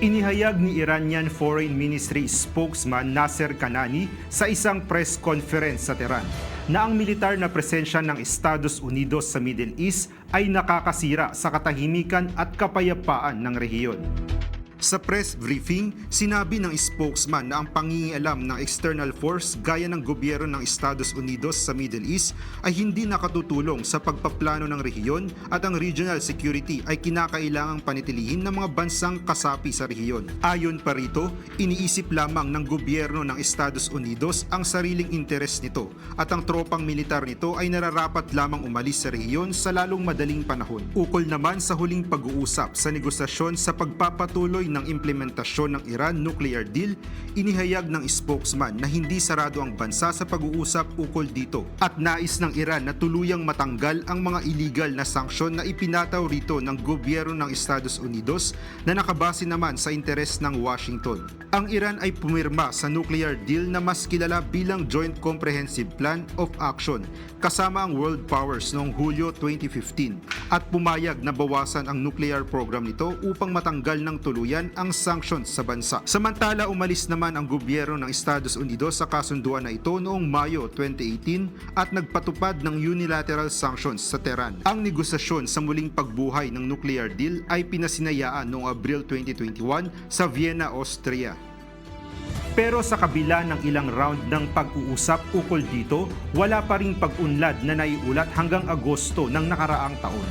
Inihayag ni Iranian Foreign Ministry spokesman Nasser Kanani sa isang press conference sa Tehran na ang militar na presensya ng Estados Unidos sa Middle East ay nakakasira sa katahimikan at kapayapaan ng rehiyon. Sa press briefing, sinabi ng spokesman na ang pangingialam ng external force gaya ng gobyerno ng Estados Unidos sa Middle East ay hindi nakatutulong sa pagpaplano ng rehiyon at ang regional security ay kinakailangang panitilihin ng mga bansang kasapi sa rehiyon. Ayon pa rito, iniisip lamang ng gobyerno ng Estados Unidos ang sariling interes nito at ang tropang militar nito ay nararapat lamang umalis sa rehiyon sa lalong madaling panahon. Ukol naman sa huling pag-uusap sa negosasyon sa pagpapatuloy ng implementasyon ng Iran nuclear deal, inihayag ng spokesman na hindi sarado ang bansa sa pag-uusap ukol dito at nais ng Iran na tuluyang matanggal ang mga illegal na sanksyon na ipinataw rito ng gobyerno ng Estados Unidos na nakabase naman sa interes ng Washington. Ang Iran ay pumirma sa nuclear deal na mas kilala bilang Joint Comprehensive Plan of Action kasama ang world powers noong Hulyo 2015 at pumayag na bawasan ang nuclear program nito upang matanggal ng tuluyan ang sanctions sa bansa. Samantala, umalis naman ang gobyerno ng Estados Unidos sa kasunduan na ito noong Mayo 2018 at nagpatupad ng unilateral sanctions sa Tehran. Ang negosasyon sa muling pagbuhay ng nuclear deal ay pinasinayaan noong Abril 2021 sa Vienna, Austria. Pero sa kabila ng ilang round ng pag-uusap ukol dito, wala pa ring pag-unlad na naiulat hanggang Agosto ng nakaraang taon.